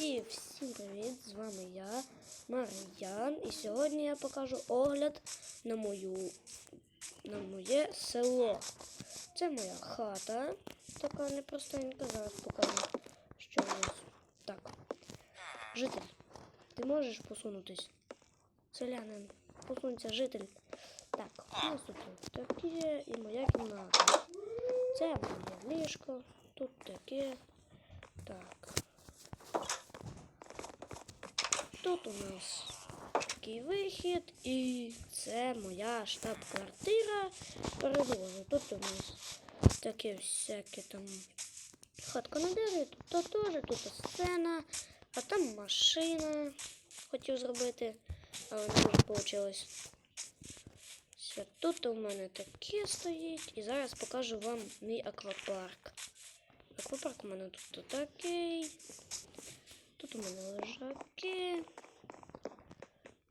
І всім привіт! З вами я, Мар'ян. І сьогодні я покажу огляд на мою на моє село. Це моя хата. Така непростенька. Зараз покажу, що у нас. Так. Житель, ти можеш посунутись? Селянин, посунься, житель. Так, у нас тут таке і моя кімната. Це моє ліжко. Тут таке. Так. Тут у нас такий вихід, і це моя штаб-квартира. Передовжу. Тут у нас таке всяке там хатка на дереві, тут теж, тут сцена, а там машина хотів зробити, але не дуже вийшло. Все, тут у мене таке стоїть, і зараз покажу вам мій аквапарк. Аквапарк у мене тут такий. Тут у мене лежаки.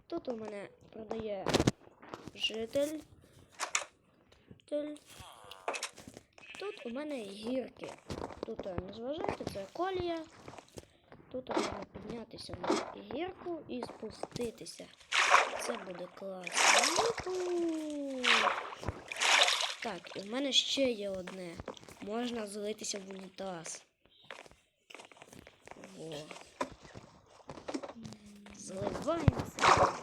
Тут у мене продає житель. Тут у мене гірки. Тут е, не зважайте, це колія. Тут можна піднятися на гірку і спуститися. Це буде класно. Так, і в мене ще є одне. Можна злитися в унітаз. Во. Заливаємося.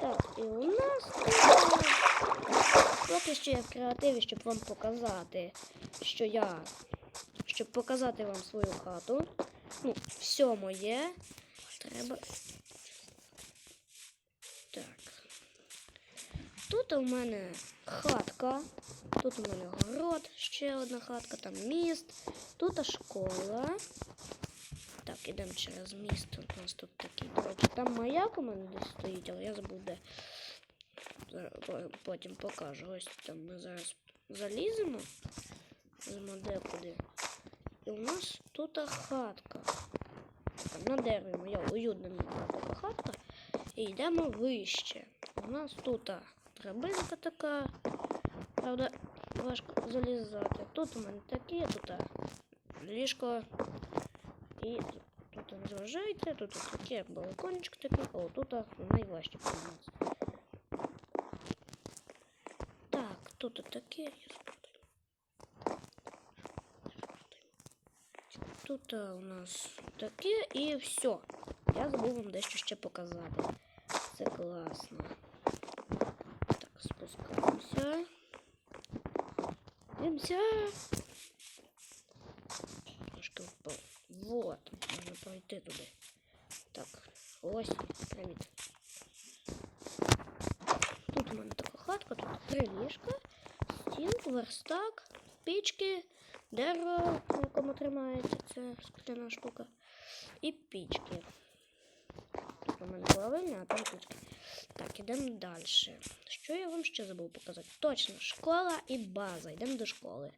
Так, і у нас поки що я в креативі, щоб вам показати, що я. Щоб показати вам свою хату. Ну, все моє. Треба. Так. Тут у мене хатка. Тут у мене город, ще одна хатка, там міст. Тут школа. Так, ідемо через міст. У нас тут такий, до там мене десь стоїть, але я забув де. Потім покажу. Ось там ми зараз заліземо. З декуди. І у нас тут хатка. На дереві моя уютна така хатка. І йдемо вище. У нас тут драбинка така. Правда, важко залізати. Тут у мене таке, тут ліжко. І тут не зважайте, тут таке балкончик о, тут найважче підніматися. Так, тут таке. Тут у нас таке і все. Я забув вам дещо ще показати. Це класно. Так, спускаємося. Дивимося. Трошки впав. Вот, можна пройти туди. Так, ось, привіт. Тут у мене така хатка, тут три ліжка, стіл, верстак, пічки, дерево, на якому тримається, це скляна штука, і пічки. Тут у мене половина, а там пічки. Так, ідемо далі. Що я вам ще забув показати? Точно, школа і база. Йдемо до школи.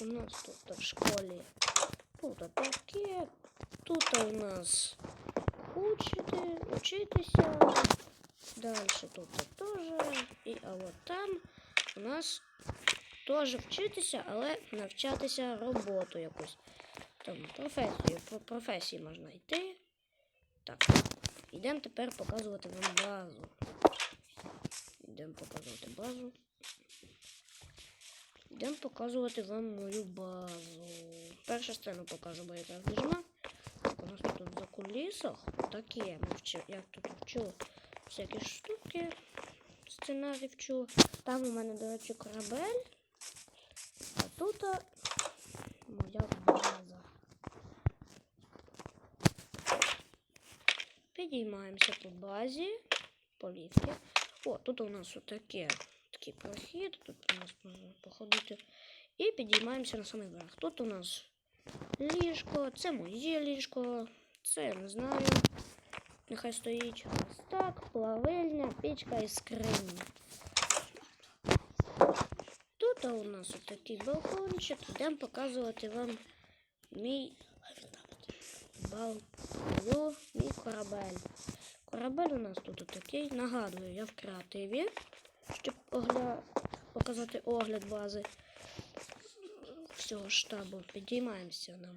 У нас тут в школі тут таке. Тут у нас учити, учитися. Далі тут теж. І а от там у нас теж вчитися, але навчатися роботу якусь. Там професію. По професії можна йти. Так, йдемо тепер показувати вам базу. Йдемо показувати базу. Йдемо показувати вам мою базу. Першу сцену покажу, бо якраз біжимо. Так, у нас тут за кулісах таке. Я тут вчу всякі штуки. Сценарій вчу. Там у мене, до речі, корабель. А тут моя база. Підіймаємося по базі, по ліфті. О, тут у нас отаке, такий прохід, тут у нас можна походити. І підіймаємося на самий верх. Тут у нас ліжко, це моє ліжко, це я не знаю. Нехай стоїть ось так, плавильня, пічка і скриня. Тут у нас отакий балкончик. Йдемо показувати вам мій балкон, мій корабель. Корабель у нас тут такий. Нагадую, я в креативі, щоб огля... показати огляд бази. всього штабу. Підіймаємося нам.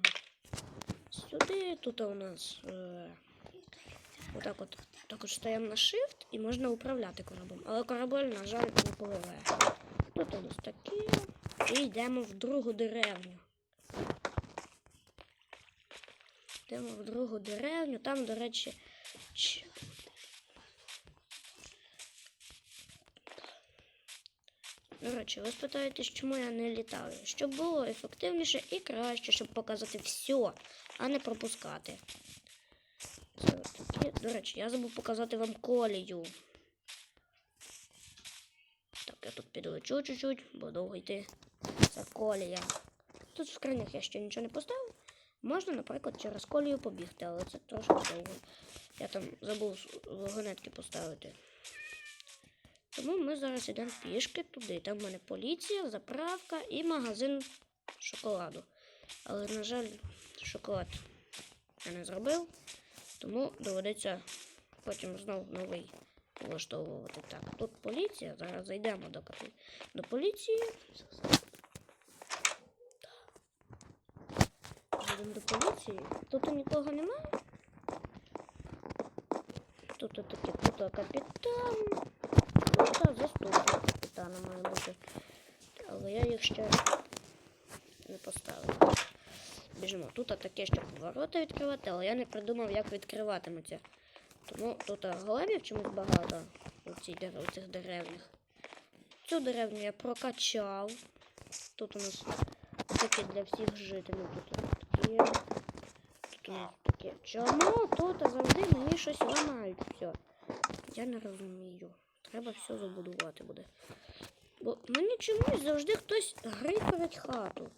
Сюди, тут у нас. Е, отак от. Також стаємо на shift і можна управляти кораблем. Але корабель, на жаль, не пливе. Тут у нас такі. І йдемо в другу деревню. Йдемо в другу деревню. Там, до речі, речі, ви спитаєтесь, чому я не літаю? Щоб було ефективніше і краще, щоб показати все, а не пропускати. Це. До речі, я забув показати вам колію. Так, я тут підлечу чуть-чуть, бо довго йти. Це колія. Тут в скринях я ще нічого не поставив. Можна, наприклад, через колію побігти, але це трошки довго. Я там забув вагонетки поставити. Тому ми зараз йдемо пішки туди. Там в мене поліція, заправка і магазин шоколаду. Але, на жаль, шоколад я не зробив, тому доведеться потім знову новий влаштовувати. Так, тут поліція. Зараз зайдемо до, до поліції. Зайдемо до поліції. Тут нікого немає. Тут таке тут капітан. Тут заступник капітана має бути. Але я їх ще не поставив. Біжимо. Тут таке, щоб ворота відкривати, але я не придумав, як відкриватиметься. Тому тут големів чомусь багато у цих деревнях. Цю деревню я прокачав. Тут у нас таке для всіх жителів. Тут такі. Тут у нас таке. Чому тут завжди мені щось ламають все? Я не розумію. Треба все забудувати буде. Бо мені чомусь завжди хтось гриферить хату.